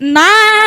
男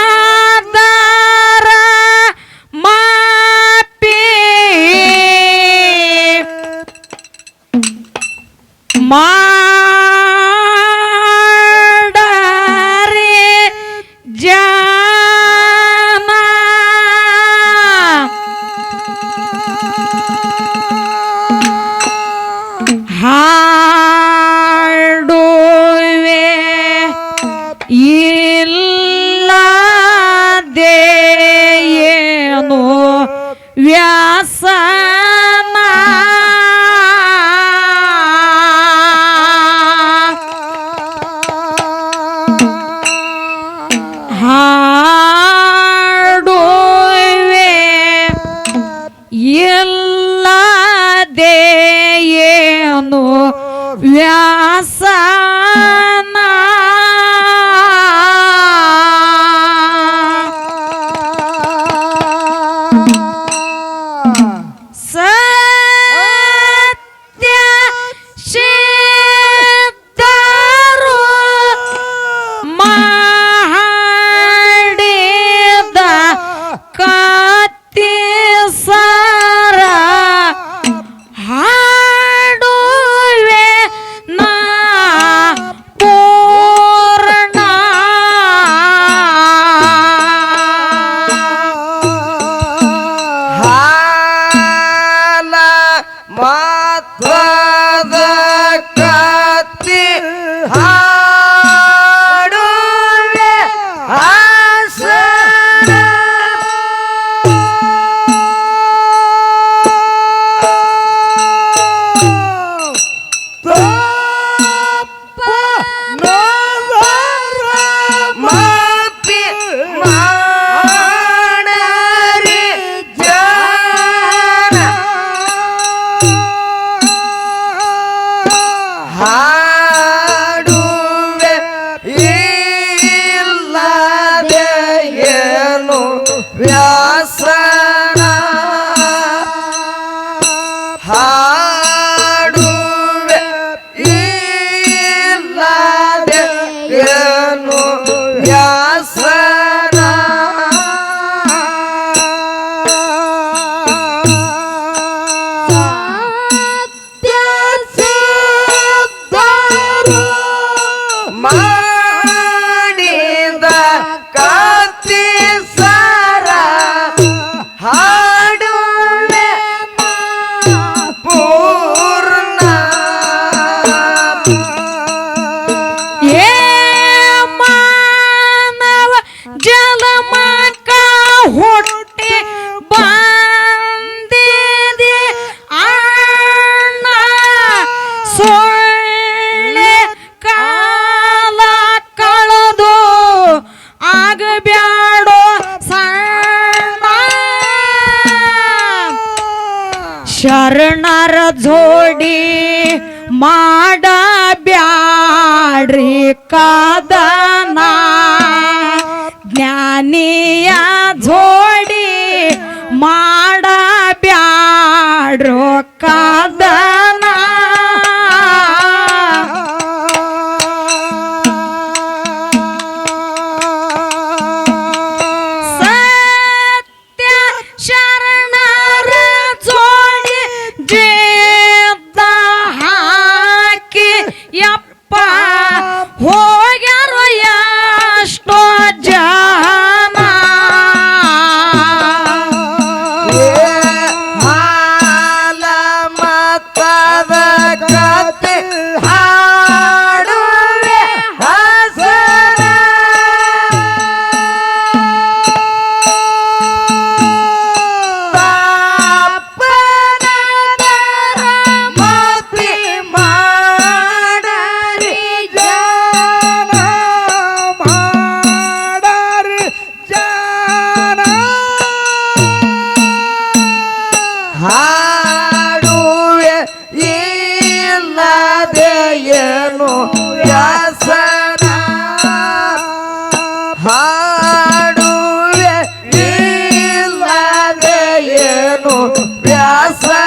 Yeah. ಕಾದನ ಜ್ಞಾನಿಯ ಜೋಡಿ ಮಾಡ ಬ್ಯಾಡ್ರೋ ಕಾದನ i Asa.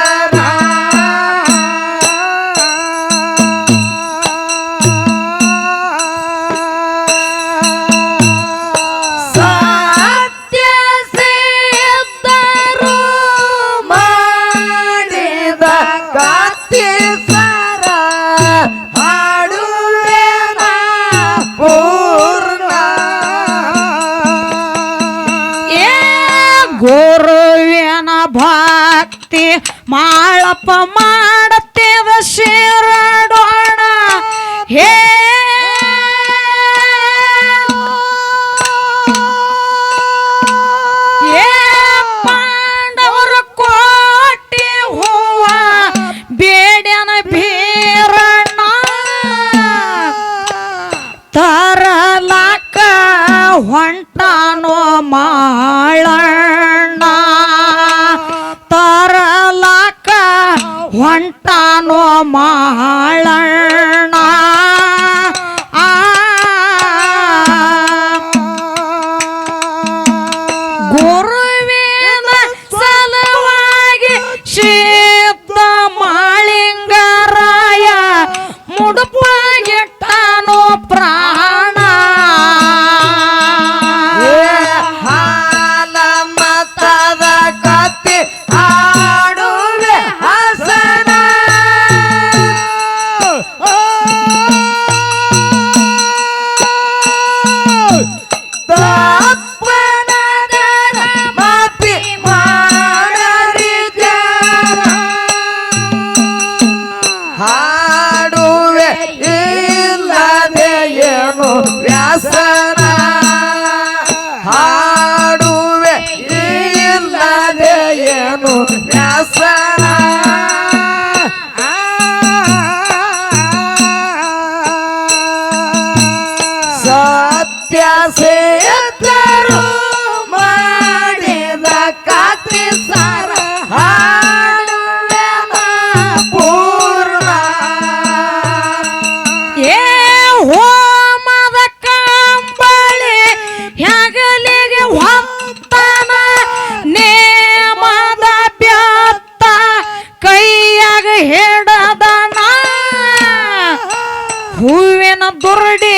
ದುರ್ಡಿ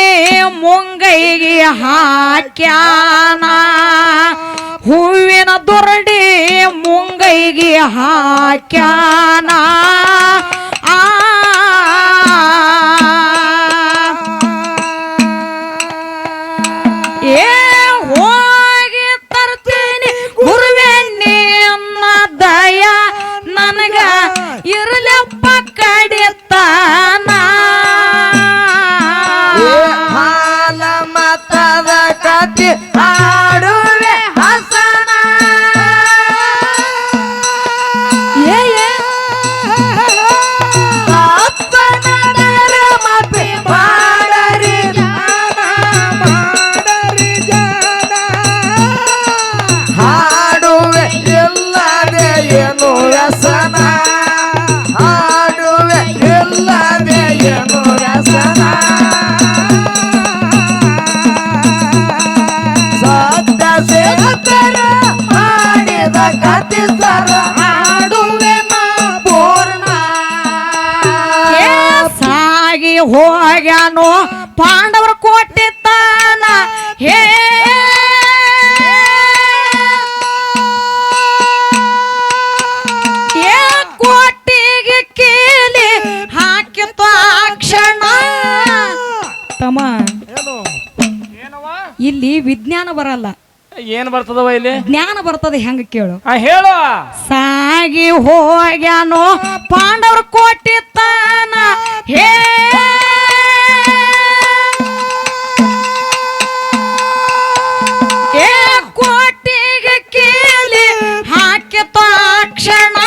ಮುಂಗೈಗೆ ಹಾಕ್ಯಾನ. ಹೂವಿನ ದುರ್ಡಿ ಮುಂಗೈಗೆ ಹಾಕ್ಯಾನ. ವಿಜ್ಞಾನ ಬರಲ್ಲ. ಏನ್ ಬರ್ತದವ ಇಲ್ಲಿ? ಜ್ಞಾನ ಬರ್ತದೆ ಹೆಂಗ ಕೇಳು. ಆ, ಹೇಳು. ಸಾಗಿ ಹೋಗ್ಯಾನೋ ಪಾಂಡವರು ಕೊಟ್ಟಿತ್ತಾನ ಹೇ! ಏ ಕೇಳಿ ಕ್ಷಣಾ.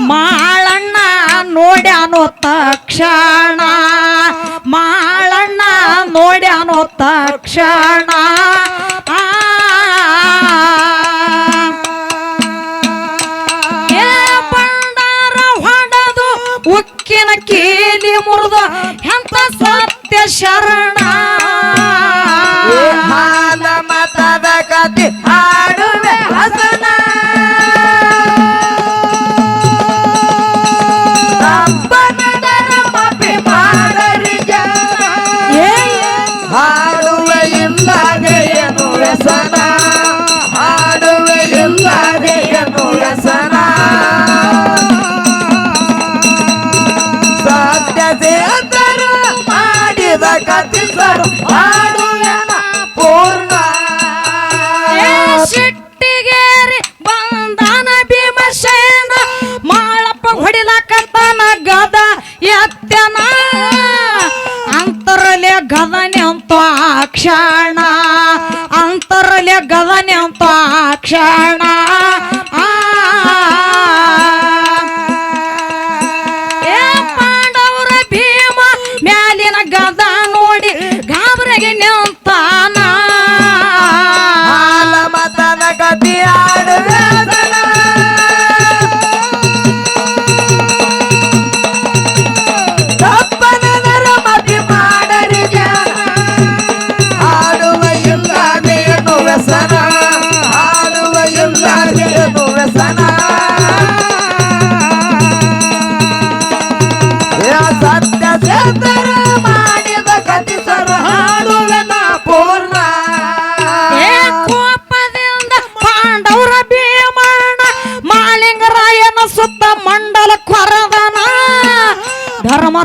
ಮಾಳಣ್ಣ ತಕ್ಷಣ. ಮಾಳಣ್ಣ ನೋಡ್ಯಾನೋ ತಕ್ಷಣ. ಕ್ಷಣ. ಬಂಡಾರ ಹೊಡೆದು ಉಕ್ಕಿನ ಕೇಲಿ ಮುರಿದು ಎಂತ ಸತ್ಯ ಶರಣ. ಮತದ ಕತೆ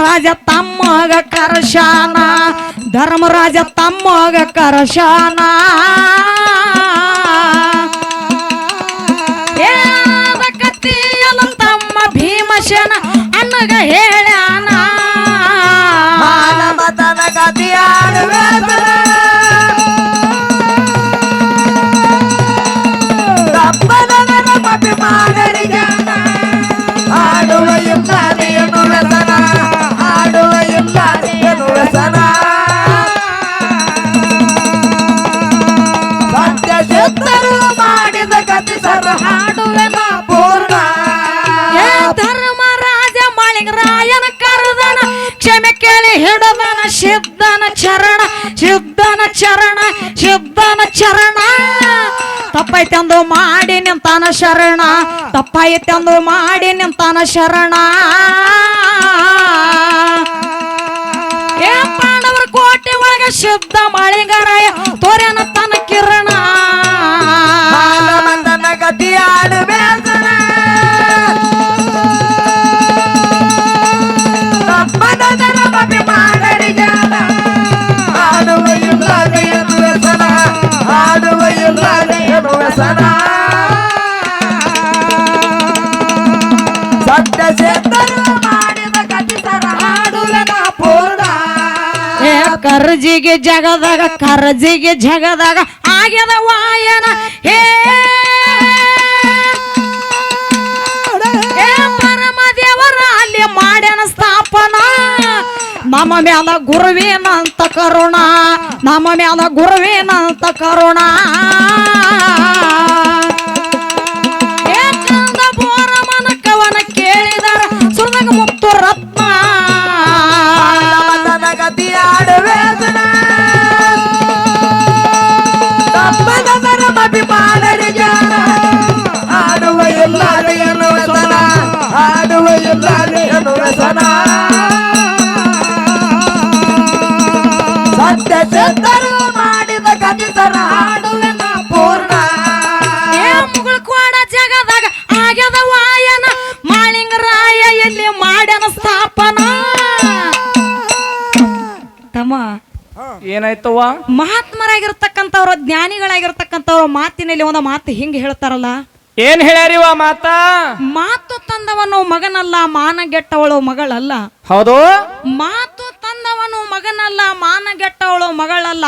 ಧರ್ಮರಾಜ ತಮ್ಮಗ ಕರಶಾನ ಧರ್ಮರಾಜ ತಮ್ಮಗ ಕರಶಾನ ಏ ಅದ ಕತ್ತಿಯಲ್ಲ ತಮ್ಮ ಭೀಮಶನ ಅನ್ನಗ ಹೇಳ್ಯಾನ ಹಾಲ ಮತನ ಗತಿ ಆಡುವೇದನ ತಪ್ಪನ ನರಮತಿ ಮಾಡರಿ ಜ್ಞಾನ ಆಡುವ ಹಿಡದನ ಸಿದ್ಧನ ಚರಣ ಸಿದ್ಧನ ಚರಣ ಸಿದ್ಧನ ಚರಣ. ತಪ್ಪೈತಂದು ಮಾಡಿ ನಿಂತಾನ ಶರಣ ತಪ್ಪಾಯ್ತಂದು ಮಾಡಿ ನಿಂತಾನ ಶರಣ. ಏ ಪಾಂಡವರ ಕೋಟೆ ಒಳಗೆ ಶುದ್ಧ ಮಾಳಿಂಗರಾಯ ಕರ್ಜಿಗೆ ಜಗದಾಗ, ಕರಜಿಗೆ ಜಗದಾಗ ಆಗ್ಯದ ವಾಯನ. ಹೇ ಅಲ್ಲಿ ಮಾಡ್ಯಾನ ಸ್ಥಾಪನ. ನಮ್ಮ ಮ್ಯಾಲ ಗುರುವೇನಂತ ಕರುಣ. ನಮ್ಮ ಮ್ಯಾಲ ಗುರುವೇನಂತ ಕರುಣ. ವ್ಯಸನ ಸತ್ಯ ಸಿದ್ಧರು ಮಾಡಿದ ಕಥಿತರ ಹಾಡುವೆನ ಪೂರ್ಣ. ಏ ಮುಗುಳ್ಕೋಡ ಜಗದಾಗ ಆಗ್ಯದ ವಾಯನ. ಮಾಳಿಂಗರಾಯ ಎಲ್ಲಿ ಮಾಡ್ಯಾನ ಸ್ಥಾಪನ. ತಮ್ಮ ಏನಾಯ್ತವ್ವ? ಮಹಾತ್ಮರಾಗಿರ್ತಕ್ಕಂಥವ್ರು ಜ್ಞಾನಿಗಳಾಗಿರ್ತಕ್ಕಂಥವ್ರು ಮಾತಿನಲ್ಲಿ ಒಂದು ಮಾತು ಹಿಂಗೆ ಹೇಳ್ತಾರಲ್ಲ? ಏನ್ ಹೇಳ್ಯಾರಿವ ಮಾತಾ? ಮಾತು ತಂದವನು ಮಗನಲ್ಲ ಮಾನಗೆಟ್ಟವಳು ಮಗಳಲ್ಲ. ಹೌದು? ಮಾತು ತಂದವನು ಮಗನಲ್ಲ ಮಾನಗೆಟ್ಟವಳು ಮಗಳಲ್ಲ.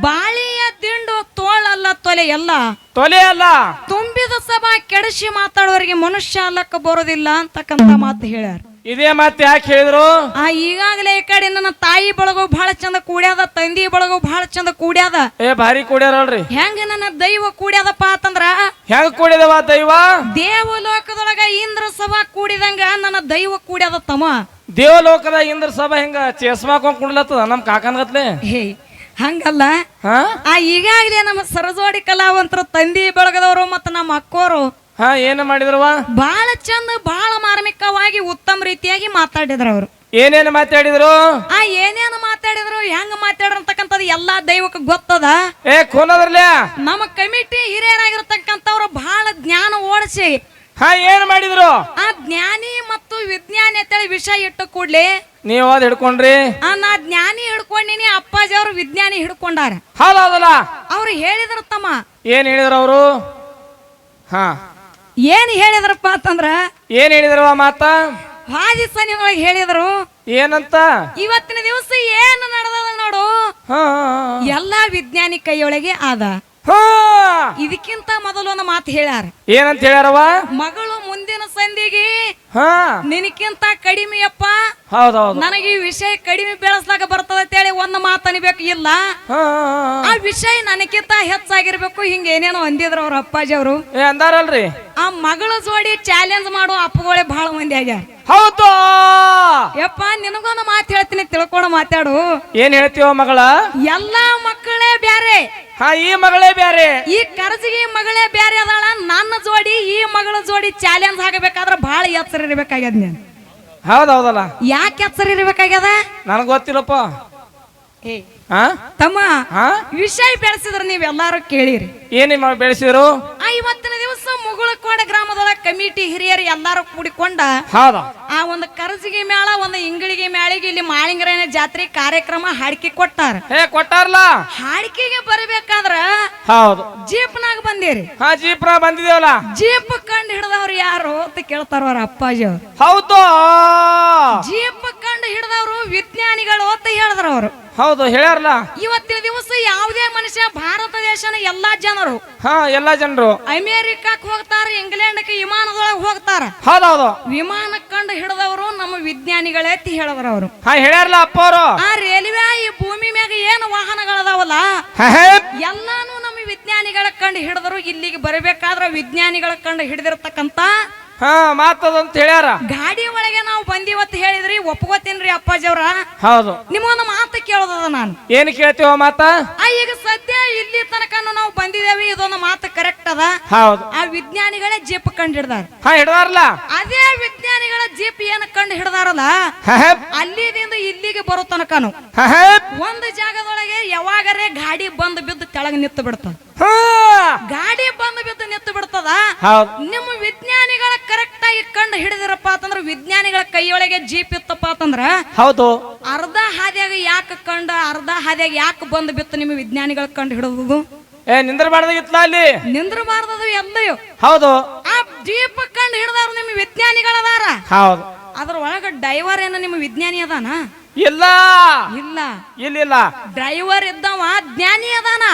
ಬಾಳಿಯ ದಿಂಡು ತೋಳಲ್ಲ ತೊಲೆಯಲ್ಲ. ತೊಲೆ ಅಲ್ಲ ತುಂಬಿದ ಸಭಾ ಕೆಡಿಸಿ ಮಾತಾಡೋರಿಗೆ ಮನುಷ್ಯ ಅಲ್ಲಕ್ಕ ಬರೋದಿಲ್ಲ ಅಂತಕ್ಕಂತ ಮಾತು ಹೇಳ್ಯಾರ. ಇದೇ ಮಾತು ಯಾಕೆ ಹೇಳಿದ್ರು? ಆ ಈಗಾಗಲೇ ಈ ಕಡೆ ನನ್ನ ತಾಯಿ ಬಳಗು ಬಹಳ ಚಂದ ಕೂಡ್ಯಾದ ತಂದಿ ಬಳಗು ಬಹಳ ಚಂದ ಕೂಡ್ಯಾದ. ಏ ಭಾರಿ ಕೂಡ್ಯಾರಲ್ರಿ. ಹೆಂಗ ನನ್ನ ದೈವ ಕೂಡ್ಯಾದಪ್ಪ ಅಂತಂದ್ರ? ಹೆಂಗ್ ಕೂಡಿದವ ದೈವ? ದೇವಲೋಕದೊಳಗ ಇಂದ್ರ ಸಭಾ ಕೂಡಿದಂಗ ನನ್ನ ದೈವ ಕೂಡ್ಯಾದ ತಮ್ಮ. ದೇವಲೋಕದ ಇಂದ್ರ ಸಭಾ ಹೆಂಗ ಚೇಸ್ಮಾಕೊಂಡ್ ಕುಡ್ಲತ್ತದ ನಮ್ ಕಾಕನ್ಗತ್ಲೆ ಹೇ ಹಂಗಲ್ಲ. ಹಾ? ಆ ಈಗಾಗಲೇ ನಮ್ಮ ಸರಜೋಡಿ ಕಲಾವಂತರ ತಂದಿ ಬಳಗದವರು ಮತ್ತು ನಮ್ಮ ಅಕ್ಕೋರು ಹಾ ಏನು ಮಾಡಿದ್ರವ ಬಹಳ ಚಂದ ಬಹಳ ಮಾರ್ಮಿಕವಾಗಿ ಉತ್ತಮ ರೀತಿಯಾಗಿ ಮಾತಾಡಿದ್ರು ಅವರು. ಏನೇನು ಮಾತಾಡಿದ್ರು? ಆ ಏನೇನು ಮಾತಾಡಿದ್ರು ಹೆಂಗ್ ಮಾತಾಡಿರ್ತಕ್ಕಂಥದ್ದು ಎಲ್ಲಾ ದೈವಕ್ಕೆ ಗೊತ್ತದ? ಏ ಕೋನದ್ರಲ್ಲ ನಮ್ಮ ಕಮಿಟಿ ಹಿರಿಯರಾಗಿರ್ತಕ್ಕಂಥವ್ರು ಬಹಳ ಜ್ಞಾನ ಓಡಿಸಿ. ಹಾ ಏನ್ ಮಾಡಿದ್ರು? ಆ ಜ್ಞಾನಿ ಮತ್ತು ವಿಜ್ಞಾನಿ ಅಂತೇಳಿ ವಿಷಯ ಇಟ್ಟು ಕೂಡ್ಲಿ. ನೀವ್ ಅದ್ ಹಿಡ್ಕೊಂಡ್ರಿ? ಆ ನಾ ಜ್ಞಾನಿ ಹಿಡ್ಕೊಂಡಿನಿ ಅಪ್ಪಾಜಿ ಅವರು ವಿಜ್ಞಾನಿ ಹಿಡ್ಕೊಂಡಾರ. ಹೌದಲ್ಲ ಅವ್ರು ಹೇಳಿದ್ರು ತಮ್ಮ. ಏನ್ ಹೇಳಿದ್ರು ಅವರು? ಹಾ. ಏನ್ ಹೇಳಿದ್ರಪ್ಪ ಅಂತಂದ್ರ? ಏನ್ ಹೇಳಿದ್ರವ ಮಾತ? ಹಾದಿ ಸನಿ ಒಳಗೆ ಹೇಳಿದ್ರು. ಏನಂತ? ಇವತ್ತಿನ ದಿವಸ ಏನು ನಡೆದ ನೋಡು? ಹಾ ಎಲ್ಲಾ ವಿಜ್ಞಾನಿ ಕೈಯೊಳಗೆ ಆದ. ಇದಕ್ಕಿಂತ ಮೊದಲು ಒಂದು ಮಾತು ಹೇಳ್ಯಾರ. ಏನಂತ ಹೇಳ್ಯಾರವ ಮಗಳು ಸಂಧಿಗೆ ಹಾ. ನಿನಕ್ಕಿಂತ ಕಡಿಮೆಯಪ್ಪ ಹೌದೌದು. ನನಗೆ ಈ ವಿಷಯ ಕಡಿಮೆ ಬೆಳೆಸ್ಲಾಕ ಬರ್ತದ ಅಂತೇಳಿ ಒಂದು ಮಾತು ಅನಿಬೇಕು ಇಲ್ಲ? ಹಾ ಆ ವಿಷಯ ನನಕ್ಕಿಂತ ಹೆಚ್ಚಾಗಿರ್ಬೇಕು ಹಿಂಗ ಏನೇನೋ ಅಂದಿದ್ರು ಅವ್ರ ಅಪ್ಪಾಜಿ ಅವರು. ಏ ಅಂದಾರಲ್ರಿ? ಆ ಮಗಳ ಜೋಡಿ ಚಾಲೆಂಜ್ ಮಾಡೋ ಅಪ್ಪಗಳೇ ಬಹಳ ಮಂದಿ ಆಗ್ಯಾರ. ಹೌದು! ಯಪ್ಪ ನಿನಗೊಂದು ಮಾತು ಹೇಳ್ತೀನಿ ತಿಳ್ಕೊಂಡು ಮಾತಾಡು. ಏನ್ ಹೇಳ್ತೀವ ಮಗಳ? ಎಲ್ಲಾ ಮಕ್ಕಳೇ ಬ್ಯಾರೆ. ಹಾ ಈ ಮಗಳೇ ಬೇರೆ ಈ ಕರ್ಜಿಗೆ ಮಗಳೇ ಬೇರೆ ಅದಾಳ. ನನ್ನ ಜೋಡಿ ಈ ಮಗಳ ಜೋಡಿ ಚಾಲೆಂಜ್ ಹಾಕಬೇಕಾದ್ರೆ ಬಹಳ ಎಚ್ಚರ ಇರ್ಬೇಕಾಗ್ಯದ ನೀನು. ಹೌದೌದಲ್ಲ ಯಾಕೆ ಎಚ್ಚರ ಇರ್ಬೇಕಾಗ್ಯದ? ನನಗ್ ಗೊತ್ತಿಲ್ಲಪ್ಪ. ತಮ್ಮ ವಿಷಯ ಬೆಳೆಸಿದ್ರ ನೀವೆಲ್ಲಾರು ಕೇಳಿರಿ. ಏನ್ ಬೆಳೆಸಿದ್ರು? ಇವತ್ತಿನ ದಿವಸ ಮುಗುಳಕೋಡ ಗ್ರಾಮದೊಳಗ ಕಮಿಟಿ ಹಿರಿಯರು ಎಲ್ಲಾರು ಕೂಡಿಕೊಂಡ ಆ ಒಂದು ಕರ್ಜಿಗೆ ಮೇಳ ಒಂದು ಇಂಗಳಿಗೆ ಮೇಳಿಗೆ ಇಲ್ಲಿ ಮಾಳಿಂಗರಾಯನ ಜಾತ್ರೆ ಕಾರ್ಯಕ್ರಮ ಹಾಡಿಕೆ ಕೊಟ್ಟಾರ. ಕೊಟ್ಟಾರಲ್ಲ ಹಾಡಿಕೆಗೆ ಬರಬೇಕಾದ್ರ ಹೌದು. ಜೀಪ್ನಾಗ ಬಂದಿರಿ. ಹಾ ಜೀಪ್ರ ಬಂದಿದೇವಲ್ಲ ಜೀಪ್ ಕಂಡು ಹಿಡಿದವ್ರು ಯಾರು ಅಂತ ಕೇಳ್ತಾರ ಅವ್ರ ಅಪ್ಪಾಜಿ ಅವ್ರು. ಹೌದು. ಜೀಪ್ ಹಿಡಿದವ್ರು ವಿಜ್ಞಾನಿಗಳು ಅಂತ ಹೇಳಿದ್ರ ಅವರು. ಹೌದು ಹೇಳ್ಯಾರಲ್ಲ? ಇವತ್ತಿನ ದಿವಸ ಯಾವುದೇ ಮನುಷ್ಯ ಭಾರತ ದೇಶನ ಎಲ್ಲಾ ಜನರು ಹಾ ಎಲ್ಲಾ ಜನರು. ಅಮೇರಿಕಾಕ್ ಹೋಗ್ತಾರ ಇಂಗ್ಲೆಂಡ್ಗೆ ವಿಮಾನದೊಳಗೆ ಹೋಗ್ತಾರ. ಹೌದೌದು. ವಿಮಾನ ಕಂಡು ಹಿಡಿದವರು ನಮ್ಮ ವಿಜ್ಞಾನಿಗಳೇ ಅಂತ ಹೇಳಿದ್ರ ಅವರು. ಹಾ ಹೇಳ್ಯಾರಲ್ಲ ಅಪ್ಪ ಅವರು? ಆ ರೈಲ್ವೆ ಈ ಭೂಮಿ ಮ್ಯಾಗ ಏನು ವಾಹನಗಳದಾವಲ್ಲ? ಎಲ್ಲಾನು ನಮ್ಮ ವಿಜ್ಞಾನಿಗಳ ಕಂಡು ಹಿಡಿದ್ರು. ಇಲ್ಲಿಗೆ ಬರಬೇಕಾದ್ರೆ ವಿಜ್ಞಾನಿಗಳ ಕಂಡು ಹಿಡಿದಿರ್ತಕ್ಕಂತ ಹಾ ಮಾತದಂತ ಹೇಳ್ಯಾರ. ಗಾಡಿ ಒಳಗೆ ನಾವು ಬಂದಿವತ್ತು ಹೇಳಿದ್ರಿ ಒಪ್ಕೋತೀನ್ರಿ ಅಪ್ಪಾಜಿಯವ್ರ. ಹೌದು. ನಿಮ್ಮೊಂದು ಮಾತು ಕೇಳೋದದ ನಾನು. ಏನ್ ಕೇಳ್ತೀವ ಮಾತ? ಆ ಈಗ ಸದ್ಯ ಇಲ್ಲಿ ತನಕ ನಾವು ಬಂದಿದ್ದೇವೆ ಇದೊಂದು ಮಾತು ಕರೆಕ್ಟ್ ಅದ. ಹೌದು. ಆ ವಿಜ್ಞಾನಿಗಳೇ ಜೀಪ್ ಕಂಡು ಹಿಡ್ದಾರ ಹಾ ಹಿಡ್ದಾರಲ್ಲ ಅದೇ ವಿಜ್ಞಾನಿಗಳ ಜೀಪ್ ಏನ ಕಂಡು ಹಿಡ್ದಾರಲ್ಲ? ಅಲ್ಲಿದಿಂದ ಇಲ್ಲಿಗೆ ಬರೋ ತನಕನು. ಒಂದು ಜಾಗದೊಳಗೆ ಯಾವಾಗರೆ ಗಾಡಿ ಬಂದು ಬಿದ್ದು ಕೆಳಗ ನಿತ್ತು ಬಿಡ್ತದ. ಗಾಡಿ ಬಂದು ಬಿದ್ದು ನಿತ್ತು ಬಿಡ್ತದ? ನಿಮ್ಮ ವಿಜ್ಞಾನಿಗಳ ಕರೆಕ್ಟ್ ಆಗಿ ಕಂಡು ಹಿಡಿದಿರಪ್ಪ ಅಂತಂದ್ರೆ ವಿಜ್ಞಾನಿಗಳ ಕೈಯೊಳಗೆ ಜೀಪ್ ಇತ್ತಪ್ಪ ಅಂತಂದ್ರ ಹೌದು. ಅರ್ಧ ಹಾದಿಯಾಗ ಯಾಕೆ ಕಂಡು ಅರ್ಧ ಹಾದಿಯಾಗ ಯಾಕೆ ಬಂದು ಬಿತ್ತು ನಿಮ್ಮ ವಿಜ್ಞಾನಿಗಳ ಕಂಡು ಹಿಡಿದು ಏ ನಿಂದ್ರಬಾರ್ದಾಗಿತ್ಲ ಅಲ್ಲಿ? ನಿಂದ್ರಬಾರ್ದದು ಎಂದಯ್ಯೋ ಹೌದು. ಆ ಜೀಪ್ ಕಂಡು ಹಿಡಿದವ್ರು ನಿಮ್ಮ ವಿಜ್ಞಾನಿಗಳದಾರ. ಹೌದು. ಅದ್ರ ಒಳಗ ಡೈವರ್ ಏನ ನಿಮ್ಮ ವಿಜ್ಞಾನಿ ಅದಾನ? ಇಲ್ಲ. ಇಲ್ಲ. ಇಲ್ಲಿಲ್ಲ ಡ್ರೈವರ್ ಇದ್ದವ ಜ್ಞಾನಿ ಅದಾನ?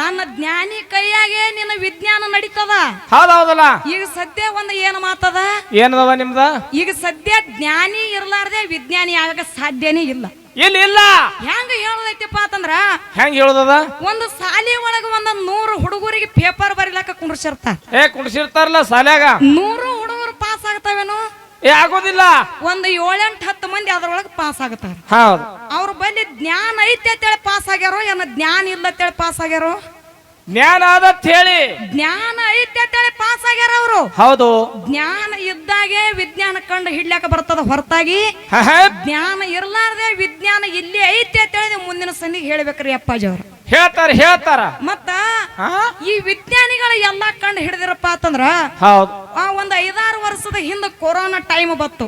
ನನ್ನ ಜ್ಞಾನಿ ಕೈಯಾಗೆ ನಿನ್ನ ವಿಜ್ಞಾನ ನಡೀತದ? ಹೌದೌದಲ್ಲ ಈಗ ಸದ್ಯ ಒಂದ್ ಏನು ಮಾತದ? ಏನದವ ನಿಮ್ದ? ಈಗ ಸದ್ಯ ಜ್ಞಾನಿ ಇರ್ಲಾರ್ದೆ ವಿಜ್ಞಾನಿ ಆಗಕ್ಕೆ ಸಾಧ್ಯನೇ ಇಲ್ಲ. ಇಲ್ಲಿ ಇಲ್ಲ? ಹೆಂಗ ಹೇಳದೈತಿಪ್ಪ ಅಂತಂದ್ರ ಹೆಂಗ್ ಹೇಳುದದ? ಒಂದು ಸಾಲಿ ಒಳಗ ಒಂದ ನೂರು ಹುಡುಗರಿಗೆ ಪೇಪರ್ ಬರಿಲಕ ಕುಂಡ್ಸಿರ್ತಾರ ಏ ಕುಣಿಸಿರ್ತಾರಲ್ಲ ಸಾಲ್ಯಾಗ ನೂರು ಹುಡುಗರು ಪಾಸ್ ಆಗ್ತಾವೇನು? ಏ ಆಗೋದಿಲ್ಲ. ಒಂದು ಏಳೆಂಟು ಹತ್ತು ಮಂದಿ ಅದ್ರೊಳಗೆ ಪಾಸ್ ಆಗ್ತಾರ. ಹೌದು. ಅವ್ರ ಬಲ್ಲಿ ಜ್ಞಾನ ಐತೆ ಅಂತೇಳಿ ಪಾಸ್ ಆಗ್ಯಾರೋ ಏನ ಜ್ಞಾನ ಇಲ್ಲ ಅಂತೇಳಿ ಪಾಸ್ ಆಗ್ಯಾರೋ? ಜ್ಞಾನ ಆದತ್ ಹೇಳಿ. ಜ್ಞಾನ ಐತೆ ಅಂತೇಳಿ ಪಾಸ್ ಆಗ್ಯಾರ ಅವರು. ಹೌದು. ಜ್ಞಾನ ಇದ್ದಾಗೆ ವಿಜ್ಞಾನ ಕಂಡು ಹಿಡ್ಲಾಕ ಬರ್ತದ ಹೊರತಾಗಿ. ಜ್ಞಾನ ಇರ್ಲಾರ್ದೆ ವಿಜ್ಞಾನ ಇಲ್ಲಿ ಐತೆ ಅಂತ ಹೇಳಿ ಮುಂದಿನ ಸಂದಿಗೆ ಹೇಳ್ಬೇಕ್ರಿ ಅಪ್ಪಾಜಿ ಅವ್ರು. ಹೇಳ್ತಾರ ಹೇಳ್ತಾರ. ಮತ್ತ? ಈ ವಿಜ್ಞಾನಿಗಳ ಎಲ್ಲಾ ಕಂಡು ಹಿಡಿದಿರಪ್ಪ ಅಂತಂದ್ರ ಹೌದು. ಆ ಒಂದ್ ಐದಾರು ವರ್ಷದ ಹಿಂದೆ ಕೊರೋನಾ ಟೈಮ್ ಬತ್ತು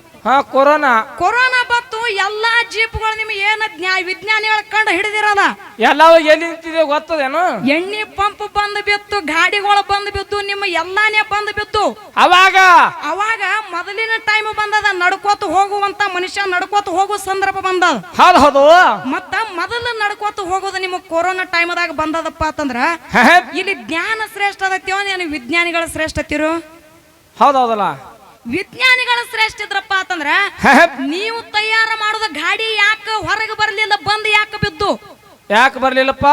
ಕೊರೋನಾ. ಕೊರೋನಾ ಬತ್ತು ಎಲ್ಲಾ ಜೀಪ್ಗಳು ನಿಮ್ಗೆ ಏನ ಜ್ಞಾ ವಿಜ್ಞಾನಿಗಳ ಕಂಡು ಹಿಡಿದಿರಲ್ಲ? ಎಲ್ಲಾವ ಎಲ್ಲಿ ನಿಂತಿದೆ ಗೊತ್ತದೇನು? ಎಣ್ಣೆ ಪಂಪ್ ಬಂದು ಬಿತ್ತು ಗಾಡಿಗಳು ಬಂದು ಬಿತ್ತು ನಿಮ್ಮ ಎಲ್ಲಾನೇ ಬಂದು ಬಿತ್ತು. ಅವಾಗ? ಅವಾಗ ಮೊದಲಿನ ಟೈಮ್ ಬಂದದ ನಡ್ಕೋತ ಹೋಗುವಂತ ಮನುಷ್ಯ ನಡ್ಕೋತ ಹೋಗುವ ಸಂದರ್ಭ ಬಂದದ. ಹೌದು ಹೌದು. ಮತ್ತ ಮೊದಲು ನಡ್ಕೋತ ಹೋಗೋದು ನಿಮ್ಮ ಕೊರೋನಾ ಟೈಮ್ದಾಗ ಬಂದದಪ್ಪ ಅಂತಂದ್ರ ಇಲ್ಲಿ ಜ್ಞಾನ ಶ್ರೇಷ್ಠ ಅದತ್ತೀವ ನೀನು ವಿಜ್ಞಾನಿಗಳ ಶ್ರೇಷ್ಠ ತಿರು ಹೌದೌದಲ್ಲ ವಿಜ್ಞಾನಿಗಳ ಶ್ರೇಷ್ಠ ಇದ್ರಪ್ಪ ಅಂತಂದ್ರ ನೀವು ತಯಾರ ಮಾಡೋದ ಗಾಡಿ ಯಾಕೆ ಹೊರಗೆ ಬರಲಿಲ್ಲ ಬಂದ್ ಯಾಕೆ ಬಿದ್ದು? ಯಾಕೆ ಬರ್ಲಿಲ್ಲಪ್ಪ?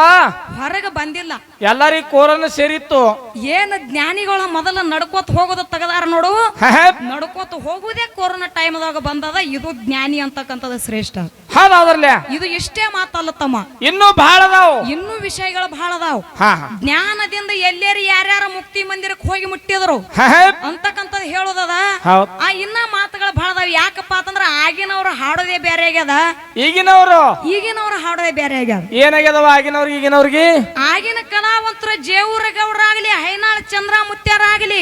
ಹೊರಗೆ ಬಂದಿಲ್ಲ. ಎಲ್ಲರಿಗೂ ಕೋರನ್ನು ಸೇರಿತ್ತು. ಏನ್ ಜ್ಞಾನಿಗಳ ಮೊದಲ ನಡ್ಕೋತ ಹೋಗೋದ ತಗದಾರ ನೋಡು? ನಡ್ಕೋತ ಹೋಗುದೇ ಕೊರೋನಾ ಟೈಮ್ದಾಗ ಬಂದದ ಇದು ಜ್ಞಾನಿ ಅಂತಕ್ಕಂಥದ್ದು ಶ್ರೇಷ್ಠ. ಹೌದೌದ್ರಲ್ಲ ಇದು ಇಷ್ಟೇ ಮಾತಲ್ಲ ತಮ್ಮ. ಇನ್ನೂ ಬಹಳ ಅದಾವು ಇನ್ನೂ ವಿಷಯಗಳು ಬಹಳ ಅದಾವು ಹಾ ಹಾ. ಜ್ಞಾನದಿಂದ ಎಲ್ಲೇರಿ ಯಾರ್ಯಾರ ಮುಕ್ತಿ ಮಂದಿರಕ್ಕೆ ಹೋಗಿ ಮುಟ್ಟಿದ್ರು. ಅಂತಕ್ಕಂಥದ್ದು ಹೇಳೋದದ? ಹೌದು. ಆ ಇನ್ನ ಮಾತುಗಳು ಬಹಳ ಅದಾವ ಯಾಕಪ್ಪ ಅಂತಂದ್ರ ಆಗಿನವ್ರು ಹಾಡೋದೇ ಬೇರೆ ಆಗ್ಯದ. ಈಗಿನವರು? ಈಗಿನವ್ರು ಹಾಡೋದೇ ಬೇರೆ ಆಗ್ಯದ. ಏನಾಗ್ಯದವ ಆಗಿನವ್ರಿಗೆ ಈಗಿನವ್ರಿಗೆ? ಆಗಿನ ಕಲಾವಂತರು ಜೇವೂರ ಗೌಡ್ರಾಗ್ಲಿ ಹೈನಾಳ್ ಚಂದ್ರ ಮುತ್ಯಾರಾಗ್ಲಿ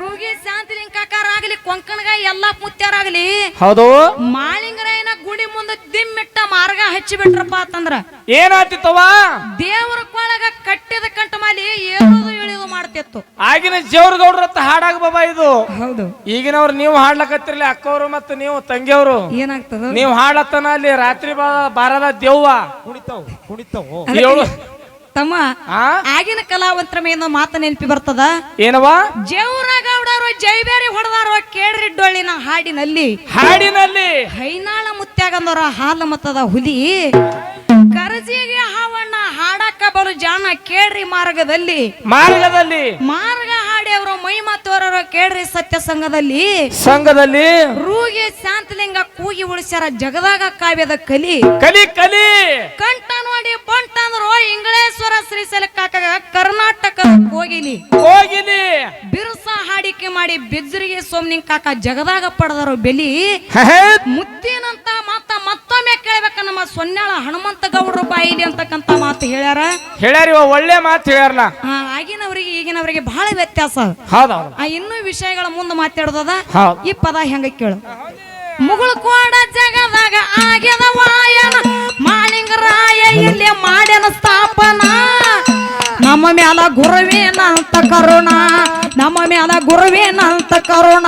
ರೂಗಿ ಶಾಂತಿಲಿಂಗ ಕಾಕಾರಾಗ್ಲಿ ಕೊಂಕಣಗ ಎಲ್ಲಾ ಮುತ್ಯಾರಾಗ್ಲಿ ಹೌದು. ಮಾಳಿಂಗರಾಯನ ಗುಡಿ ದಿಮ್ಮಿಟ್ಟ ಮಾರ್ಗ ಹಚ್ಚಿ ಬಿಟ್ರಪ್ಪ ಅಂತಂದ್ರ ಏನಾತಿತ್ತವ ದೇವರ ಕೊಳಗ ಕಟ್ಟಿದ ಕಂಟಮಾಲಿ ಮಾಲಿ ಏಳೋದು ಇಳಿದು ಮಾಡ್ತಿತ್ತು. ಆಗಿನ ಜೇವ್ರ ಗೌಡ್ರ ಹಾಡಾಗ ಬಾಬಾ ಇದು. ಹೌದು. ಈಗಿನವ್ರು ನೀವು ಹಾಡ್ಲಕತ್ತಿರ್ಲಿ ಅಕ್ಕವ್ರು ಮತ್ತು ನೀವು ತಂಗಿಯವರು. ಏನಾಗ್ತದ? ನೀವು ಹಾಡತ್ತನ ಅಲ್ಲಿ ರಾತ್ರಿ ಬಾ- ಬಾರದ ದೇವ್ವ. ಕುಣಿತಾವ್ ಕುಣಿತಾವ್. ಏಳು ತಮ್ಮ ಆಗಿನ ಕಲಾವಂತರ ಮೇಲೆ ಮಾತು ನೆನಪಿ ಬರ್ತದ? ಏನವ ಜೇವರಗೌಡರು ಜೈಬೇರಿ ಹೊಡೆದಾರ ಕೇಳ್ರಿ ಡೊಳ್ಳಿನ ಹಾಡಿನಲ್ಲಿ ಹಾಡಿನಲ್ಲಿ? ಹೈನಾಳ ಮುತ್ಯಾಗಂದವರ ಹಾಲು ಮತದ ಹುಲಿ ಕರಜಿಗೆ ಹಾವಣ್ಣ ಹಾಡಕ್ಕ ಬರು ಜಾಣ ಕೇಳ್ರಿ ಮಾರ್ಗದಲ್ಲಿ. ಮಾರ್ಗದಲ್ಲಿ? ಮಾರ್ಗ ಹಾಡಿ ಅವರು ಮೈ ಮಾತುವರರು ಕೇಳ್ರಿ ಸತ್ಯ ಸಂಘದಲ್ಲಿ. ಸಂಘದಲ್ಲಿ? ರೂಗಿ ಶಾಂತಲಿಂಗ ಕೂಗಿ ಉಳಿಸ್ಯಾರ ಜಗದಾಗ ಕಾವ್ಯದ ಕಲಿ. ಕಲಿ ಕಲಿ! ಕಂಠ ನೋಡಿ ಬಂಟ ಅಂದ್ರು ಇಂಗಳೇಶ್ವರ ಶ್ರೀಶೈಲ ಕಾಕಾಗ ಕರ್ನಾಟಕ ಹೋಗಿನಿ. ಹೋಗಿನಿ. ಬಿರುಸ ಹಾಡಿಕೆ ಮಾಡಿ ಬಿದ್ರಿಗೆ ಸೋಮ್ನಿಂಗ್ ಕಾಕ ಜಗದಾಗ ಪಡೆದರು ಬೆಲಿ. ಮುತ್ತಿನಂತ ಮಾತ ಮತ್ತೊಮ್ಮೆ ಕೇಳ್ಬೇಕ ನಮ್ಮ ಸೊನ್ನೆಳ ಹನುಮಂತ ಗೌಡ್ರ ಬಾಯಿಲಿ ಅಂತಕ್ಕಂತ ಮಾತು ಹೇಳ್ಯಾರ. ಹೇಳ್ಯಾರ ಒಳ್ಳೆ ಮಾತು ಹೇಳ್ಯಾರಲ್ಲ. ಆ, ಆಗಿನವರಿಗೆ ಈಗಿನವರಿಗೆ ಬಹಳ ವ್ಯತ್ಯಾಸ. ಆ ಇನ್ನೂ ವಿಷಯಗಳ ಮುಂದೆ ಮಾತಾಡೋದದ? ಹೌದು. ಈ ಪದ ಹೆಂಗ ಕೇಳು. ಮುಗುಳ್ ಕೋಡ ಜಗದಾಗ ಆಗ್ಯದ ವಾಯನ. ಮ್ಯಾಲ ಗುರುವೇನಂತ ಕರುಣ ನಮ್ಮ ಮ್ಯಾಲ ಗುರುವೇನಂತ ಕರುಣ.